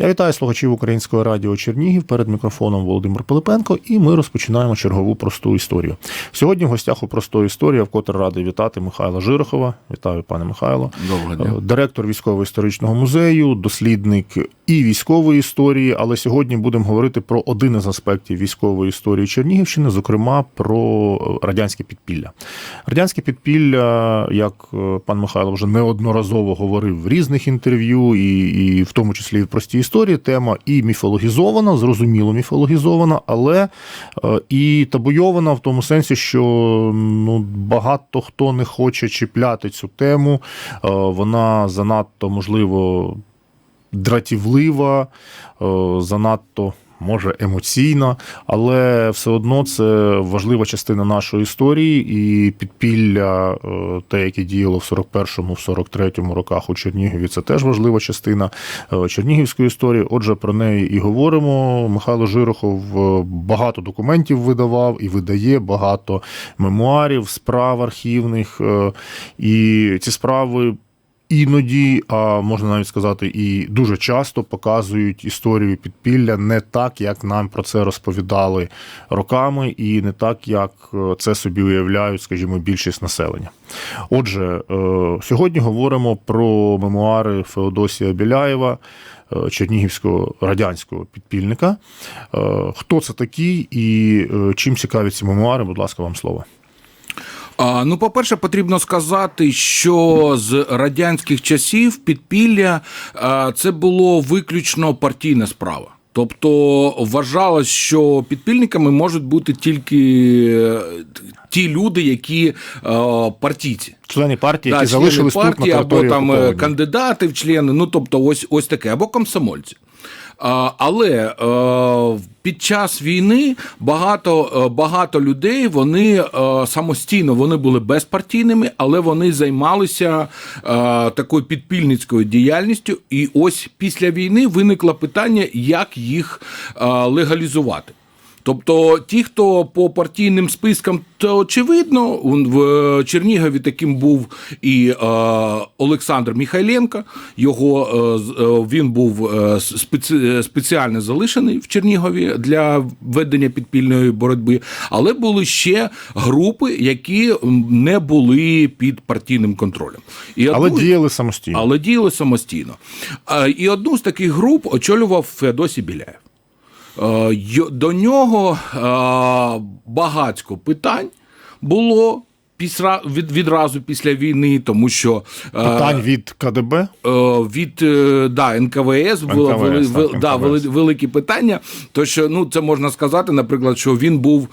Я вітаю слухачів Українського радіо Чернігів перед мікрофоном Володимир Пилипенко, і ми розпочинаємо чергову просту історію. Сьогодні в гостях у простої історії, вкотре радий вітати Михайла Жирохова. Вітаю, пане Михайло. Доброго дня. Е, Директор військово-історичного музею, дослідник і військової історії. Але сьогодні будемо говорити про один із аспектів військової історії Чернігівщини, зокрема про радянське підпілля. Радянське підпілля, як е, пан Михайло вже неодноразово говорив в різних інтерв'ю, і, і в тому числі і в простій історії, тема і міфологізована, зрозуміло міфологізована, але е, і табуйована в тому сенсі, що ну, багато хто не хоче чіпляти цю тему. Е, Вона занадто можливо дратівлива, е, занадто. Може емоційна, але все одно це важлива частина нашої історії, і підпілля, е, те, яке діяло в 41-му, в 43-му роках у Чернігові, це теж важлива частина е, чернігівської історії. Отже, про неї і говоримо. Михайло Жирохов е, багато документів видавав і видає багато мемуарів, справ архівних. І ці справи іноді, а можна навіть сказати, і дуже часто показують історію підпілля не так, як нам про це розповідали роками, і не так, як е, це собі уявляють, скажімо, більшість населення. Отже, е, сьогодні говоримо про мемуари Феодосія Біляєва. е, Чернігівського радянського підпільника. Хто це такий і чим цікаві ці мемуари? Будь ласка, вам слово. А, ну, по-перше, потрібно сказати, що з радянських часів підпілля а, це було виключно партійна справа. Тобто вважалось, що підпільниками можуть бути тільки е, ті люди, які е, партійці. Члени партії, які члени залишились тут на партії, або там е, кандидати в члени, ну тобто, ось ось таке, або комсомольці. Але е, під час війни багато, е, багато людей вони е, самостійно вони були безпартійними, але вони займалися такою підпільницькою діяльністю. І ось після війни виникло питання, як їх легалізувати. Тобто, ті, хто по партійним спискам, то очевидно, в Чернігові таким був і е, Олександр Міхайленко. Його е, е, він був е, спеці, спеціально залишений в Чернігові для ведення підпільної боротьби. Але були ще групи, які не були під партійним контролем. І Але одну- діяли самостійно. але діяли самостійно. І одну з таких груп очолював Феодосій Біляєв. Е, До нього е, багатько питань було пісра, від, відразу після війни, тому що е, Питань від КДБ. від да, НКВС було НКВС, вели, так, да, НКВС. вели- великі питання. То що ну це можна сказати, наприклад, що він був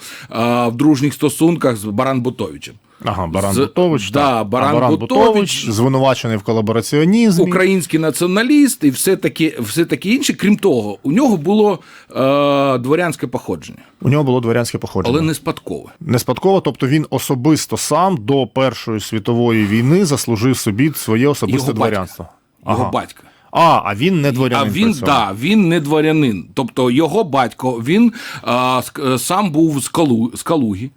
в дружніх стосунках з Баран Бутовичем. Ага, Баран З- Бутович. да, так. Баран Баран Бутович. Бутович звинувачений в колабораціонізмі. Український націоналіст і все таке, все таке інше. Крім того, у нього було е, дворянське походження, У нього було дворянське походження. але не спадкове. Не спадково, тобто він особисто сам до Першої світової війни заслужив собі своє особисте Його батька. дворянство. Його Ага. батька. А, а він не А дворянин. він при да, він не дворянин. Тобто його батько він а, сам був з, Калу, з Калуги,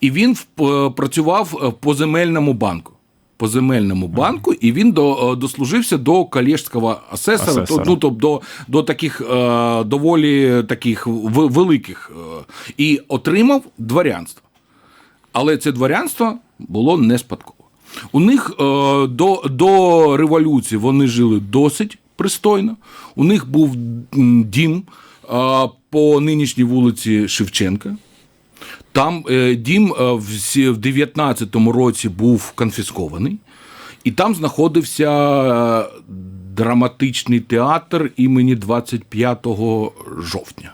і він в- е, працював е, по земельному банку. По земельному банку, і він до, е, дослужився до колежського асесора, Асесора. ну, тобто до, до таких е, доволі таких великих, е, і отримав дворянство. Але це дворянство було не спадково. У них е, до, до революції вони жили досить пристойно. У них був дім по нинішній вулиці Шевченка. Там е, дім е, в сі- 19-му році був конфіскований, і там знаходився е, драматичний театр імені 25 жовтня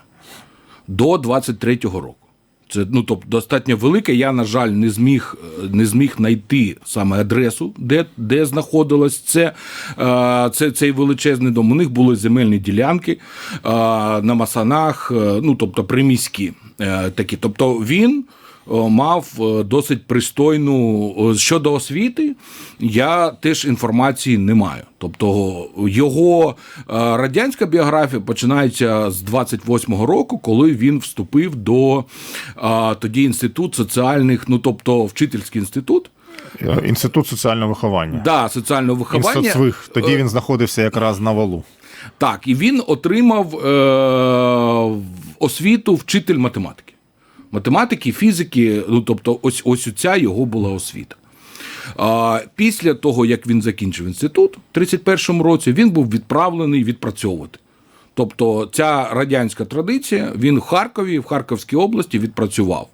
до 23-го року. Це ну тобто достатньо велике. Я, на жаль, не зміг е, не зміг знайти саме адресу, де, де знаходилось це, е, це цей величезний дом. У них були земельні ділянки е, на масанах, ну тобто приміські такі. Тобто він мав е, досить пристойну е, щодо освіти. Я теж інформації не маю. Тобто його е, радянська біографія починається з 28-го року, коли він вступив до е, тоді інститут соціальних, ну тобто вчительський інститут. Інститут соціального виховання. Да, соціального виховання. Інститут. Тоді він знаходився якраз на валу. Так, і він отримав е, освіту вчитель математики. Математики, фізики, ну тобто, ось ось ця його була освіта. Після того, як він закінчив інститут в 31-му році, він був відправлений відпрацьовувати. Тобто, ця радянська традиція, він в Харкові, в Харківській області відпрацював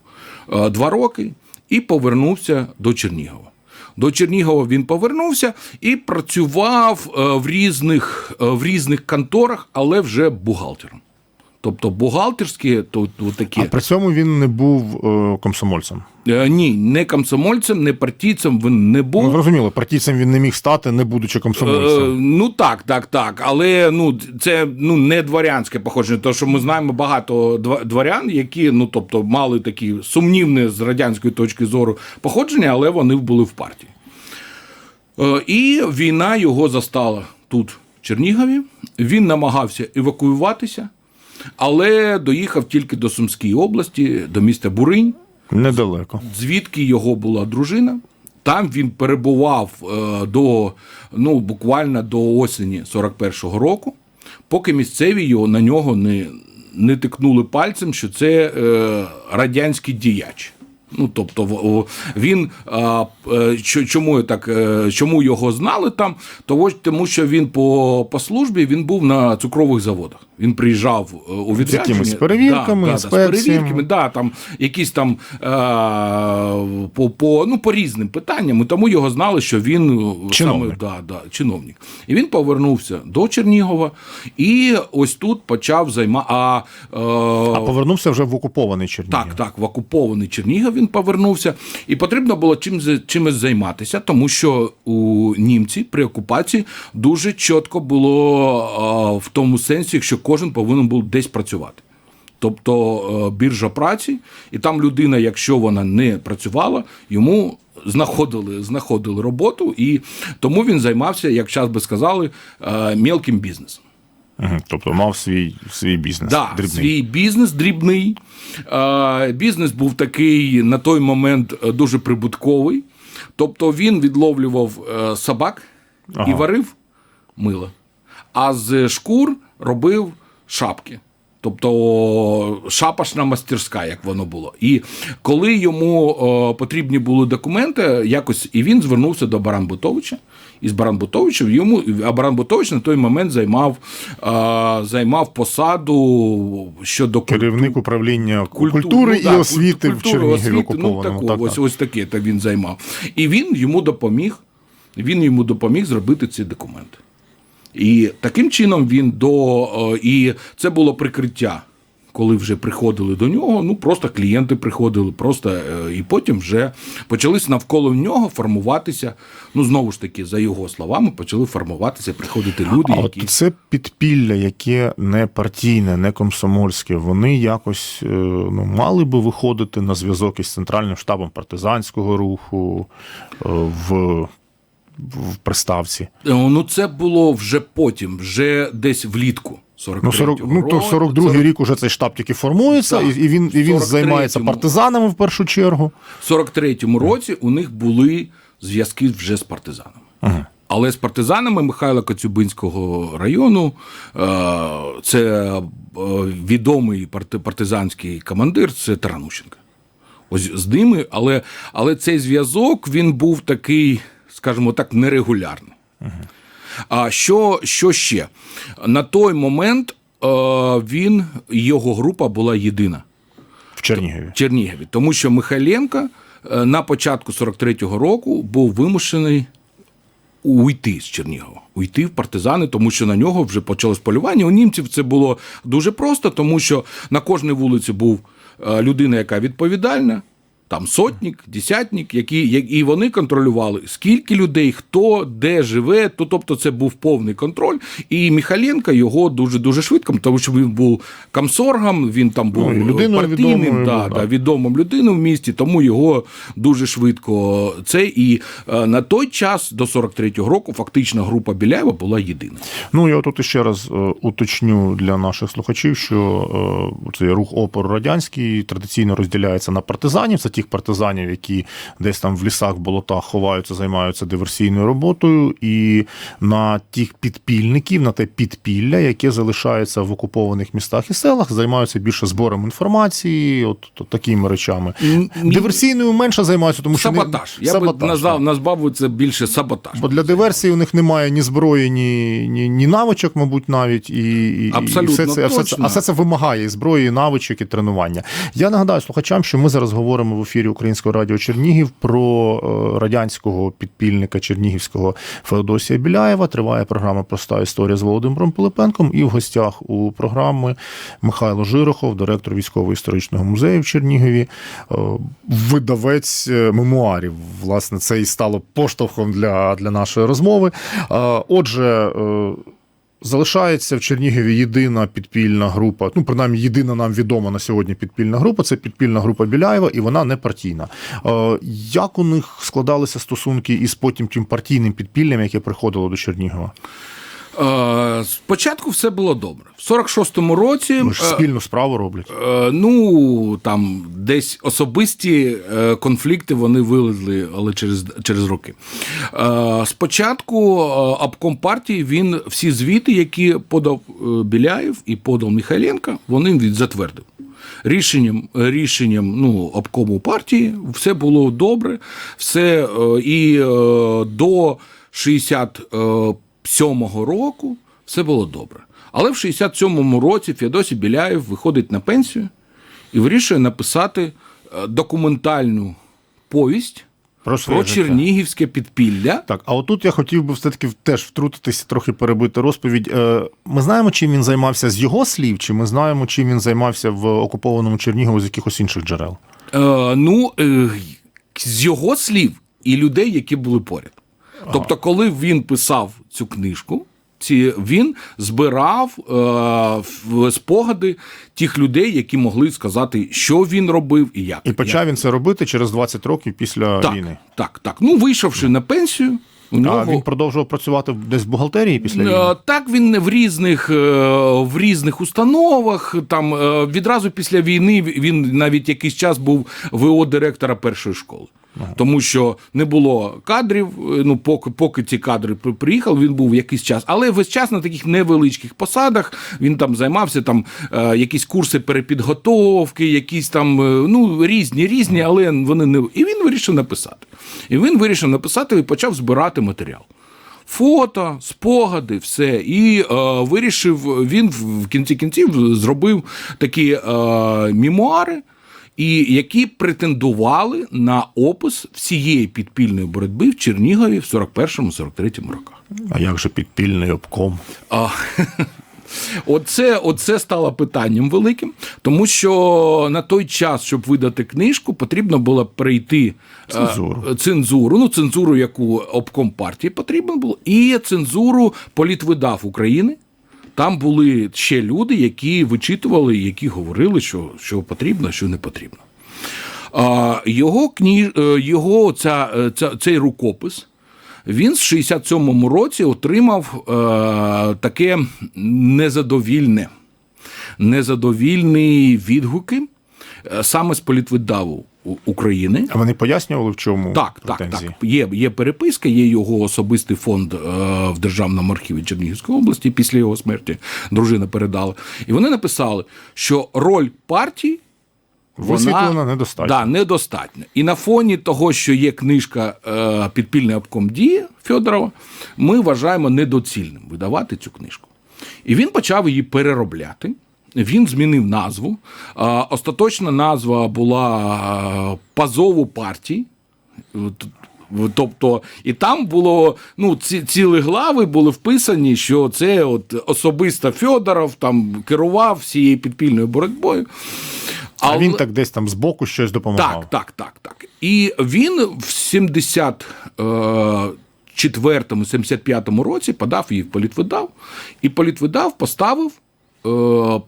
е, два роки і повернувся до Чернігова. До Чернігова він повернувся і працював е, в різних, е, в різних конторах, але вже бухгалтером. Тобто бухгалтерські, то, то такі. А при цьому він не був е, комсомольцем. Е, Ні, не комсомольцем, не партійцем він не був. Ну, зрозуміло, партійцем він не міг стати, не будучи Е, комсомольцем. ну так, так, так. Але ну це ну не дворянське походження, тому що ми знаємо багато дворян, які ну тобто мали такі сумнівне з радянської точки зору походження, але вони були в партії. Е, І війна його застала тут, в Чернігові. Він намагався евакуюватися, але доїхав тільки до Сумської області, до міста Буринь Недалеко. звідки його була дружина. Там він перебував е, до ну буквально до осені 41-го року, поки місцеві його на нього не, не тикнули пальцем, що це е, радянський діяч. Ну, тобто, він е, чому так, е, чому його знали там? Тому що він по, по службі він був на цукрових заводах. Він приїжджав е, у відрядження. якимись перевірками, да, з перевірками, да, там якісь там по, по, ну, по різним питанням, і тому його знали, що він Чиновник. Саме, да, да, чиновник. І він повернувся до Чернігова, і ось тут почав займати. А, А повернувся вже в окупований Чернігів. так, так, в окупований Чернігів він повернувся, і потрібно було чим, чимось займатися, тому що у німці при окупації дуже чітко було в тому сенсі, що кожен повинен був десь працювати. Тобто е, біржа праці, і там людина, якщо вона не працювала, йому знаходили, знаходили роботу, і тому він займався, як зараз би сказали, е, мелким бізнесом. Тобто мав свій, свій бізнес. Да, дрібний. свій бізнес дрібний. Бізнес був такий на той момент е, дуже прибутковий. Тобто він відловлював е, собак і варив мило. А з шкур робив шапки. Тобто шапашна мастерська, як воно було. І коли йому е, потрібні були документи, якось і він звернувся до Баран Бутовича. І з Баран Бутовичем йому, а Баран Бутович на той момент займав, е, займав посаду щодо культури. Керівник управління Культу- культури ну, і да, освіти в культури, Чернігові окупованому. Ну, так, таку, ось, так. ось таке так він займав. І він йому допоміг. Він йому допоміг зробити ці документи. І таким чином він до. І це було прикриття. Коли вже приходили до нього, ну просто клієнти приходили, просто е, і потім вже почались навколо нього формуватися. Ну знову ж таки, за його словами, почали формуватися, приходити люди, А які от це підпілля, яке не партійне, не комсомольське, вони якось е, ну, мали би виходити на зв'язок із центральним штабом партизанського руху е, в, в приставці. Ну, це було вже потім, вже десь влітку. 43-го Ну, 40, ну то 42-й рік уже цей штаб тільки формується, Так. і, і він, і він 43-му. займається партизанами в першу чергу. В 43-му році у них були зв'язки вже з партизанами. Але з партизанами Михайла Коцюбинського району е, це е, відомий партизанський командир, це Таранущенко. Ось з ними, але, але цей зв'язок він був такий, скажімо так, нерегулярний. А що, що ще? На той момент е, він, його група була єдина. В Чернігові. в Чернігові, тому що Михайленко е, на початку 43-го року був вимушений уйти з Чернігова, уйти в партизани, тому що на нього вже почалось полювання. У німців це було дуже просто, тому що на кожній вулиці був е, людина, яка відповідальна. Там сотник, десятник, які, і вони контролювали, скільки людей, хто де живе. То, тобто це був повний контроль. І Міхаленко його дуже дуже швидко, тому що він був комсоргом, він там був Ну, людиною партійним, відомою да, відомим людиною в місті, тому його дуже швидко це. І е, на той час, до 43-го року, фактично група Біляєва була єдина. Ну, я тут ще раз е, уточню для наших слухачів, що е, цей рух опору радянський традиційно розділяється на партизанів, це тих партизанів, які десь там в лісах, болотах ховаються, займаються диверсійною роботою, і на тих підпільників, на те підпілля, яке залишається в окупованих містах і селах, займаються більше збором інформації, от, от такими речами. Мі- Диверсійною менше займаються, тому що не- Саботаж. Я Саботаж, би назвав, так. назвав це більше саботаж. Бо для диверсії у них немає ні зброї, ні, ні, ні навичок, мабуть, навіть і, і, Абсолютно і все це, а все це, точно. а все це вимагає і зброї, і навичок, і тренування. Я нагадаю слухачам, що ми зараз говоримо в ефірі Українського радіо Чернігів про е, радянського підпільника Чернігівського Феодосія Біляєва. Триває програма Проста історія з Володимиром Пилипенком. І в гостях у програми Михайло Жирохов, директор військово-історичного музею в Чернігові, е, видавець е, мемуарів. Власне, це і стало поштовхом для, для нашої розмови. Отже, залишається в Чернігові єдина підпільна група, ну, принаймні, єдина нам відома на сьогодні підпільна група це підпільна група Біляєва, і вона не партійна. Е, Як у них складалися стосунки із потім тим партійним підпіллям, яке приходило до Чернігова? Е, спочатку все було добре. В 46-му році. Ми ж е, спільну справу роблять. Е, Ну там десь особисті е, конфлікти вони вилезли, але через, через роки. Е, Спочатку е, обком партії він всі звіти, які подав е, Біляєв і подав Михайленко, вони він затвердив. Рішенням, рішенням ну, обкому партії все було добре, все е, і е, до 67-го року все було добре. Але в 67-му році Феодосій Біляєв виходить на пенсію і вирішує написати е, документальну повість Про про, чернігівське підпілля. Так, а отут я хотів би все-таки теж втрутитися, трохи перебити розповідь. Е, Ми знаємо, чим він займався з його слів, чи ми знаємо, чим він займався в окупованому Чернігові з якихось інших джерел? Е, ну, е, з його слів і людей, які були поряд. Тобто, коли він писав цю книжку, ці, він збирав е, спогади тих людей, які могли сказати, що він робив і як. І почав він це робити через 20 років після так, війни. так, так. Ну, вийшовши на пенсію, у нього... А він продовжував працювати десь в бухгалтерії після війни. Е, Так, він в різних, е, в різних установах. Там е, відразу після війни він навіть якийсь час був ВО директора першої школи. Тому що не було кадрів. е, Ну, поки, поки ці кадри приїхали, він був якийсь час. Але весь час на таких невеличких посадах він там займався там е, якісь курси перепідготовки, якісь там е, ну різні, різні, але вони не і він вирішив написати. І він вирішив написати і почав збирати матеріал фото, спогади, все. І е, вирішив, він в кінці кінців зробив такі е, мемуари, і які претендували на опис всієї підпільної боротьби в Чернігові в 41-43 роках. А як же підпільний обком? А, Оце, оце стало питанням великим, тому що на той час, щоб видати книжку, потрібно було пройти е, Цензуру. цензуру, ну цензуру, яку обком партії потрібно було, і цензуру політвидав України. Там були ще люди, які вичитували, які говорили, що, що потрібно, що не потрібно. Його кні... е, його ця, е, ця, цей рукопис. Він в 67-му році отримав е, таке незадовільне, незадовільні відгуки е, саме з політвидаву України. А вони пояснювали, в чому Так, так, претензії? так. Є, є переписка, є його особистий фонд е, в Державному архіві Чернігівської області після його смерті. Дружина передала. І вони написали, що роль партії. Висвітлена недостатньо. Да, недостатньо. І на фоні того, що є книжка е, Підпільний обком дії Федорова, ми вважаємо недоцільним видавати цю книжку. І він почав її переробляти. Він змінив назву. Е, остаточна назва була е, Пазову партії. Тобто, і там було ну, ці цілі глави були вписані, що це от особисто Федоров там керував всією підпільною боротьбою. А він так десь там збоку щось допомагав. Так, так, так, так. І він в 74-му, 75-му році подав її в політвидав, і політвидав поставив, е,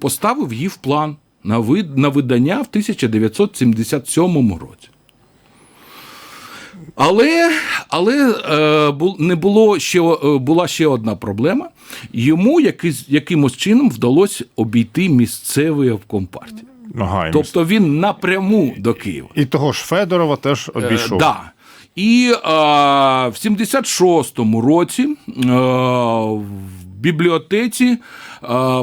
поставив її в план на, вид, на видання в 1977 році. Але, але е, не було ще, е, була ще одна проблема. Йому якийсь, якимось чином вдалося обійти місцевий обком партії. Ага, Тобто він напряму до Києва. і того ж Федорова теж обійшов. Е, да. І е, в 76-му році е, бібліотеці е,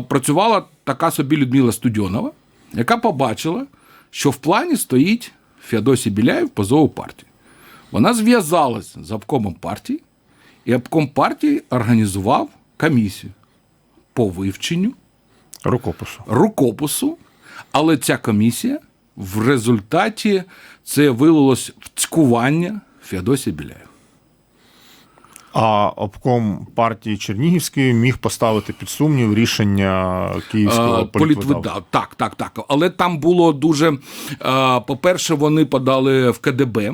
працювала така собі Людмила Студьонова, яка побачила, що в плані стоїть Феодосій Біляєв позову партії. Вона зв'язалась з обкомом партії, і обком партії організував комісію по вивченню Рукопису. рукопису, але ця комісія в результаті це вилилось в цькування Феодосія Біляєва. А обком партії Чернігівської міг поставити під сумнів рішення київського Е, політвида. Так, так, так. Але там було дуже. е, По-перше, вони подали в КДБ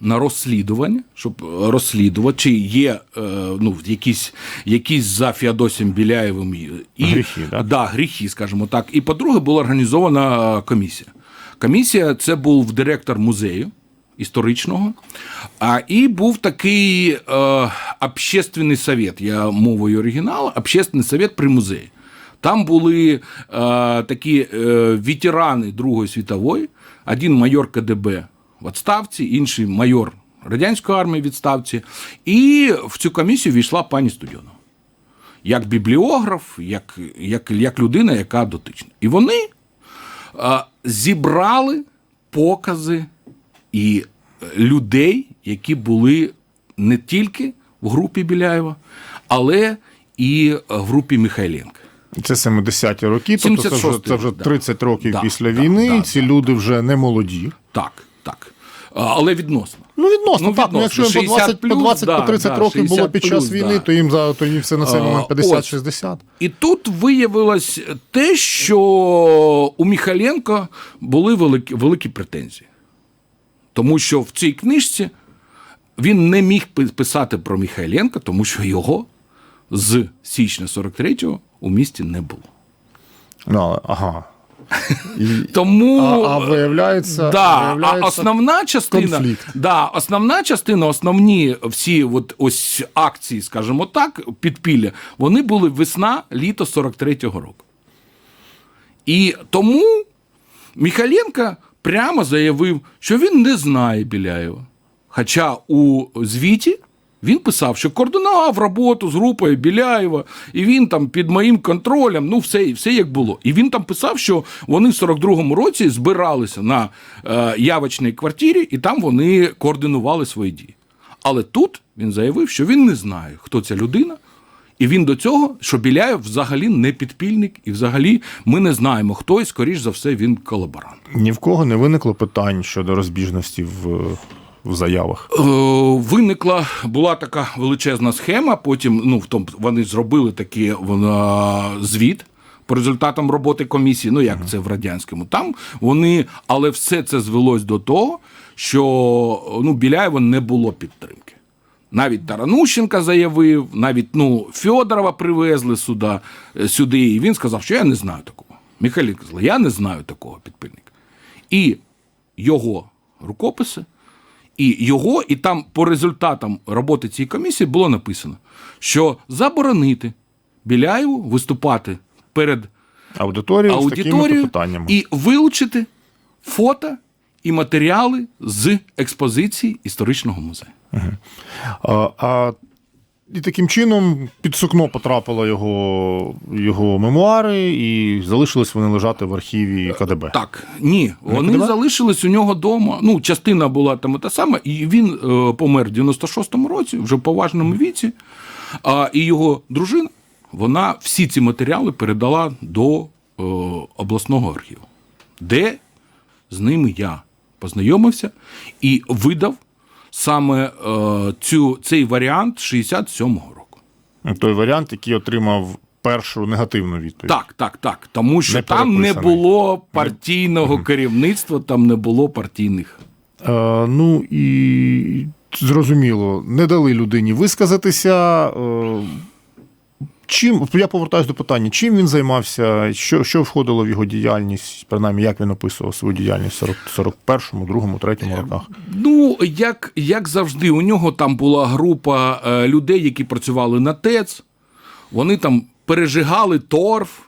на розслідування, щоб розслідувати, чи є е, ну, якісь, якісь за Феодосієм Біляєвим і, Гріхи, да? Да, гріхи, скажімо так. І по-друге, була організована комісія. Комісія це був директор музею історичного, а і був такий е, общественний совет, я мовою оригіналу, общественний совет при музеї. Там були е, такі е, ветерани Другої світової, один майор КДБ в відставці, інший майор радянської армії в відставці. І в цю комісію війшла пані Студьонова як бібліограф, як, як, як людина, яка дотична. І вони а, зібрали покази і людей, які були не тільки в групі Біляєва, але і в групі Михайленка. Це 70-ті роки, тобто це вже, 76-й це вже рік, да. 30 років Да, після да, війни. да, Ці да. люди вже не молоді. Так, так. Але відносно. Ну, відносно, Ну, так. Ну, якщо відносно. їм по 20, по 60 20 по 30 да, років було під час плюс, війни, да. то їм за то їм все на цей момент 50-60. І тут виявилось те, що у Міхаленка були великі, великі претензії. Тому що в цій книжці він не міг пи- писати про Міхайленка, тому що його з січня 43-го у місті не було. Ну, ага. І, Тому а, а виявляється, да, виявляється а основна частина, конфлікт. да, основна частина, основні всі от ось акції, скажімо так, підпілля, вони були весна, літо 43-го року. І тому Міхаленко прямо заявив, що він не знає Біляєва. Хоча у звіті він писав, що координував роботу з групою Біляєва, і він там під моїм контролем, ну все, все як було. І він там писав, що вони в 42-му році збиралися на е, явочній квартирі, і там вони координували свої дії. Але тут він заявив, що він не знає, хто ця людина. І він до цього, що Біляєв взагалі не підпільник, і взагалі ми не знаємо, хто, і скоріш за все він колаборант. ні в кого не виникло питань щодо розбіжності в, в заявах. Е, Виникла була така величезна схема. Потім ну, в тому, вони зробили такий вона, звіт по результатам роботи комісії. Ну як це в радянському. Там вони, але все це звелось до того, що ну, Біляєва не було підтримки. Навіть Таранущенка заявив, навіть ну, Федорова привезли сюди, е, сюди, і він сказав, що я не знаю такого. Михайло сказав, я не знаю такого підпільника. І його рукописи, і його, і там по результатам роботи цієї комісії було написано, що заборонити Біляєву виступати перед Аудиторію, з такими аудиторією питаннями. і вилучити фото і матеріали з експозиції історичного музею. А, а, і таким чином під сукно потрапило його, його мемуари, і залишились вони лежати в архіві КДБ. Так, ні, вони КДБ? залишились у нього вдома. Ну, частина була там та сама, і він е, помер в 96-му році, вже в поважному віці. А, і його дружина, вона всі ці матеріали передала до е, обласного архіву, де з ними я познайомився і видав саме е, цю, цей варіант 67-го року. Той варіант, який отримав першу негативну відповідь. Так, так, так. Тому що Не там не було партійного керівництва, там не було партійних. Е, ну і зрозуміло, не дали людині висказатися. Е, чим, я повертаюся до питання, чим він займався, що, що входило в його діяльність, принаймні, як він описував свою діяльність в 40, 41-му, 2-му, 3-му роках? Ну, як, як завжди, у нього там була група е, людей, які працювали на ТЕЦ. Вони там пережигали торф,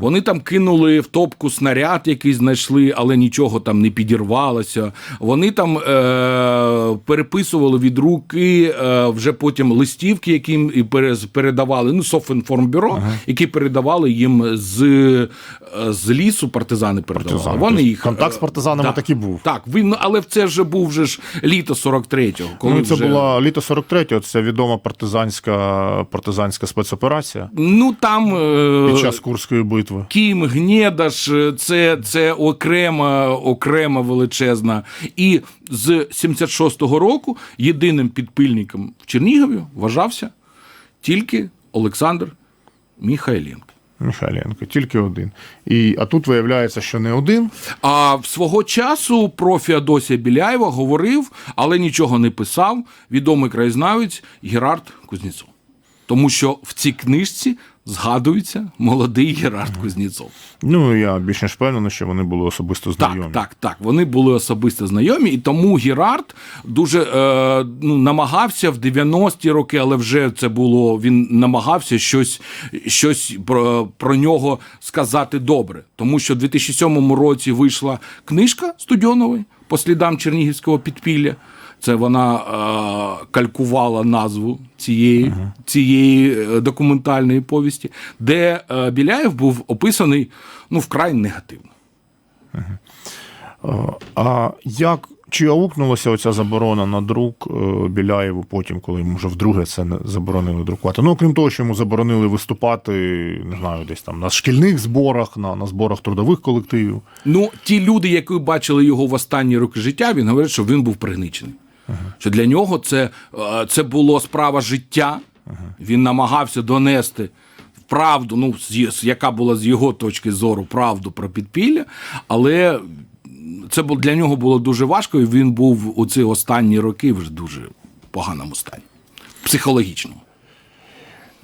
Вони там кинули в топку снаряд, який знайшли, але нічого там не підірвалося. Вони там е- переписували від руки е- вже потім листівки, які їм передавали. Ну, Софінформбюро, які передавали їм з, е, з лісу партизани передавали. Партизани. Вони Тобто їх контакт з е, партизанами да. такий був. Так, він, але це вже був вже ж літо 43-го. Коли Ну, це вже... була літо 43-го, це відома партизанська, партизанська спецоперація Ну там е, під час Курської битви. Кім, Гнєдаш, е, це, це окрема, окрема величезна. І з 76-го року єдиним підпильником в Чернігові вважався тільки Олександр Міхайленко. Михайленко, тільки один. І, а тут виявляється, що не один. А в свого часу про Феодосія Біляєва говорив, але нічого не писав відомий краєзнавець Герард Кузнєцов. Тому що в цій книжці згадується молодий Герард Кузнєцов. Ну, я більш ніж впевнений, що вони були особисто знайомі. Так, так, так. Вони були особисто знайомі, і тому Герард дуже е, ну, намагався в 90-ті роки, але вже це було. Він намагався щось, щось про, про нього сказати добре. Тому що в 2007 році вийшла книжка Студьонової по слідам Чернігівського підпілля. Це вона е, калькувала назву цієї, цієї е, документальної повісті, де е, Біляєв був описаний ну, вкрай негативно. Е, А як чи аукнулася оця заборона на друк е, Біляєву потім, коли йому вже вдруге це заборонили друкувати? Ну, окрім того, що йому заборонили виступати, не знаю, десь там на шкільних зборах, на, на зборах трудових колективів. Ну, ті люди, які бачили його в останні роки життя, він говорить, що він був пригничений. Що для нього це, е, це було справа життя. Він намагався донести правду, ну, яка була з його точки зору правду про підпілля, але це для нього було дуже важко, і він був у ці останні роки в дуже поганому стані. Психологічному.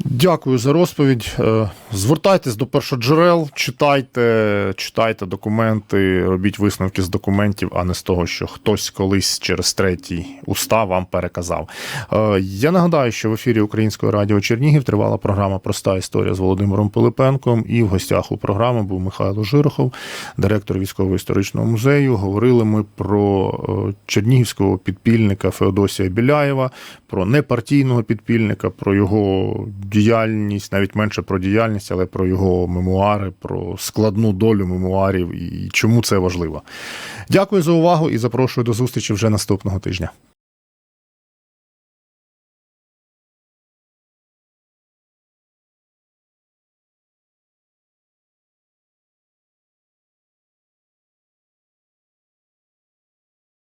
Дякую за розповідь. Е, Звертайтесь до першоджерел, читайте, читайте документи, робіть висновки з документів, а не з того, що хтось колись через третій уста вам переказав. Е, Я нагадаю, що в ефірі Українського радіо Чернігів тривала програма Проста історія з Володимиром Пилипенком. І в гостях у програми був Михайло Жирохов, директор військово-історичного музею. Говорили ми про е, чернігівського підпільника Феодосія Біляєва, про непартійного підпільника, про його діяльність, навіть менше про діяльність, але про його мемуари, про складну долю мемуарів і чому це важливо. Дякую за увагу і запрошую до зустрічі вже наступного тижня.